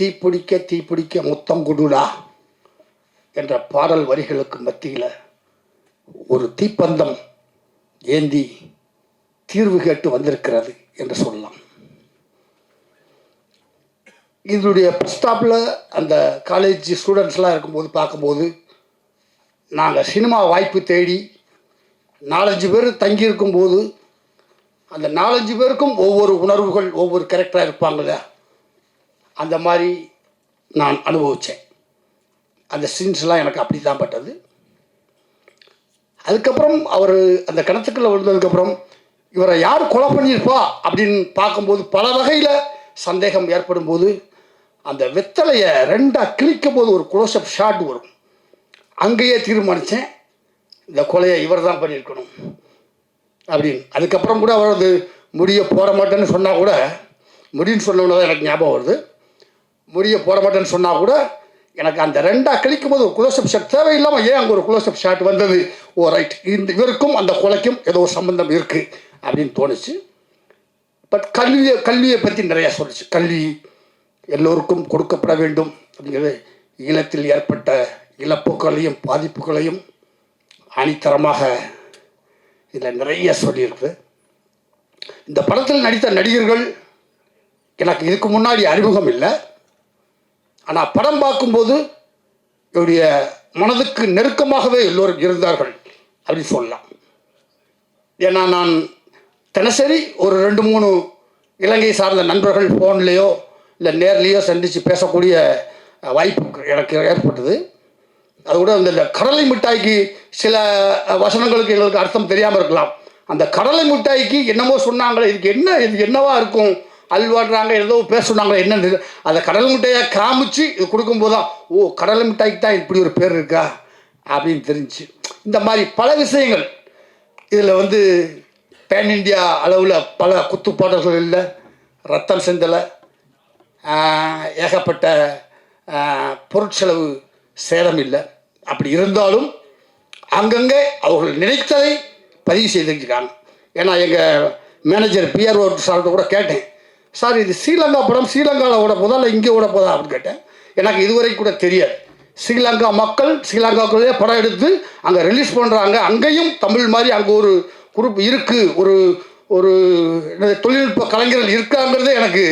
தீப்பிடிக்க தீப்பிடிக்க முத்தம் குடுடா என்ற பாடல் வரிகளுக்கு மத்தியில் ஒரு தீப்பந்தம் ஏந்தி தீர்வு கேட்டு வந்திருக்கிறது என்று சொல்லலாம். இதனுடைய ஸ்டாப்பில் அந்த காலேஜ் ஸ்டூடெண்ட்ஸ்லாம் இருக்கும்போது பார்க்கும்போது நாங்கள் சினிமா வாய்ப்பு தேடி நாலஞ்சு பேர் தங்கியிருக்கும்போது அந்த நாலஞ்சு பேருக்கும் ஒவ்வொரு உணர்வுகள் ஒவ்வொரு கேரக்டராக இருப்பாங்களே அந்த மாதிரி நான் அனுபவித்தேன் அந்த சீன்ஸ்லாம் எனக்கு அப்படி தான் பட்டது. அதுக்கப்புறம் அவர் அந்த கிணத்துக்குள்ளே விழுந்ததுக்கப்புறம் இவரை யார் கொலை பண்ணியிருப்பா? அப்படின்னு பார்க்கும்போது பல வகையில் சந்தேகம் ஏற்படும் போது அந்த வெத்தலையை ரெண்டாக கிழிக்கும் போது ஒரு க்ளோஸ்அப் ஷாட் வரும். அங்கேயே தீர்மானித்தேன் இந்த கொலையை இவர் தான் பண்ணியிருக்கணும். அப்படின்னு. அதுக்கப்புறம் கூட அவரது முடிய போட மாட்டேன்னு சொன்னால் கூட முடின்னு சொன்னோன்னு தான் எனக்கு ஞாபகம் வருது. முடிய போட மாட்டேன்னு சொன்னால் கூட எனக்கு அந்த ரெண்டாக கழிக்கும் போது ஒரு குளோசப் ஷாட் தேவையில்லாமல் ஏன் அங்கே ஒரு குளோசப் ஷாட் வந்தது? ஓ ரைட் இந்த இவருக்கும் அந்த கொலைக்கும் ஏதோ ஒரு சம்பந்தம் இருக்குது அப்படின்னு தோணுச்சு. பட் கல்வியை கல்வியை பற்றி நிறையா சொல்லுச்சு. கல்வி எல்லோருக்கும் கொடுக்கப்பட வேண்டும் அப்படிங்கிறது ஈழத்தில் ஏற்பட்ட இழப்புகளையும் பாதிப்புகளையும் அணித்தரமாக இதில் நிறைய சொல்லியிருக்கு. இந்த படத்தில் நடித்த நடிகர்கள் எனக்கு இதுக்கு முன்னாடி அறிமுகம் இல்லை. ஆனால் படம் பார்க்கும்போது என்னுடைய மனதுக்கு நெருக்கமாகவே எல்லோரும் இருந்தார்கள் அப்படின்னு சொல்லலாம். ஏன்னா நான் தினசரி ஒரு ரெண்டு மூணு இலங்கை சார்ந்த நண்பர்கள் ஃபோன்லேயோ இல்லை நேர்லேயோ சந்தித்து பேசக்கூடிய வாய்ப்பு எனக்கு ஏற்பட்டது. அது கூட அந்த இந்த கடலை மிட்டாய்க்கு சில வசனங்களுக்கு எங்களுக்கு அர்த்தம் தெரியாமல் இருக்கலாம். அந்த கடலை மிட்டாய்க்கு என்னமோ சொன்னாங்களே இதுக்கு என்ன இது என்னவா இருக்கும்? அல்வாடுறாங்க ஏதோ பேச சொன்னாங்க என்னன்னு அதை கடல் மிட்டாயை காமிச்சு இது கொடுக்கும்போது தான் ஓ கடல் மிட்டாய்க்கு தான் இப்படி ஒரு பேர் இருக்கா? அப்படின்னு தெரிஞ்சு. இந்த மாதிரி பல விஷயங்கள். இதில் வந்து பேன் இண்டியா அளவில் பல குத்துப்பாடல்கள் இல்லை ரத்தம் செந்தலை ஏகப்பட்ட பொருட்செலவு சேதம் இல்லை. அப்படி இருந்தாலும் அங்கங்கே அவர்கள் நினைத்ததை பதிவு செய்திருக்கிறாங்க. ஏன்னா எங்கள் மேனேஜர் பிஆர்ஓ சார்கிட்ட கூட கேட்டேன். சார் இது ஸ்ரீலங்கா படம் ஸ்ரீலங்காவில் ஓட போதா இல்லை இங்கே ஓட போதா அப்படின்னு கேட்டேன். எனக்கு இதுவரை கூட தெரியாது. ஸ்ரீலங்கா மக்கள் ஸ்ரீலங்காக்குள்ளேயே படம் எடுத்து அங்கே ரிலீஸ் பண்ணுறாங்க அங்கேயும் தமிழ் மாதிரி அங்கே ஒரு குரூப் இருக்குது ஒரு ஒரு என்னது தொழில்நுட்ப கலைஞர்கள் இருக்காங்கிறதே எனக்கு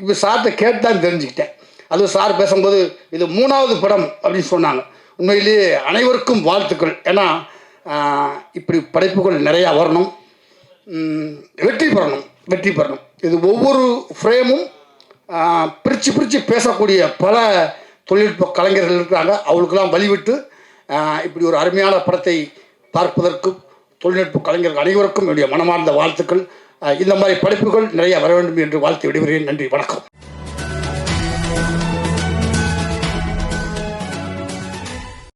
இப்போ சார்கிட்ட கேட்டு தான் தெரிஞ்சுக்கிட்டேன். அதுவும் சார் பேசும்போது இது மூணாவது படம் அப்படின்னு சொன்னாங்க. உண்மையிலேயே அனைவருக்கும் வாழ்த்துக்கள். ஏன்னா இப்படி படைப்புகள் நிறையா வரணும். வெற்றி பெறணும். வெற்றி பெறணும். இது ஒவ்வொரு ஃப்ரேமும் பிரித்து பிரித்து பேசக்கூடிய பல தொழில்நுட்ப கலைஞர்கள் இருக்கிறாங்க. அவளுக்கெல்லாம் வழிவிட்டு இப்படி ஒரு அருமையான படத்தை பார்ப்பதற்கும் தொழில்நுட்ப கலைஞர்கள் அனைவருக்கும் என்னுடைய மனமார்ந்த வாழ்த்துக்கள். இந்த மாதிரி படைப்புகள் நிறைய வர வேண்டும் என்று வாழ்த்து விடுகிறேன் நன்றி வணக்கம்.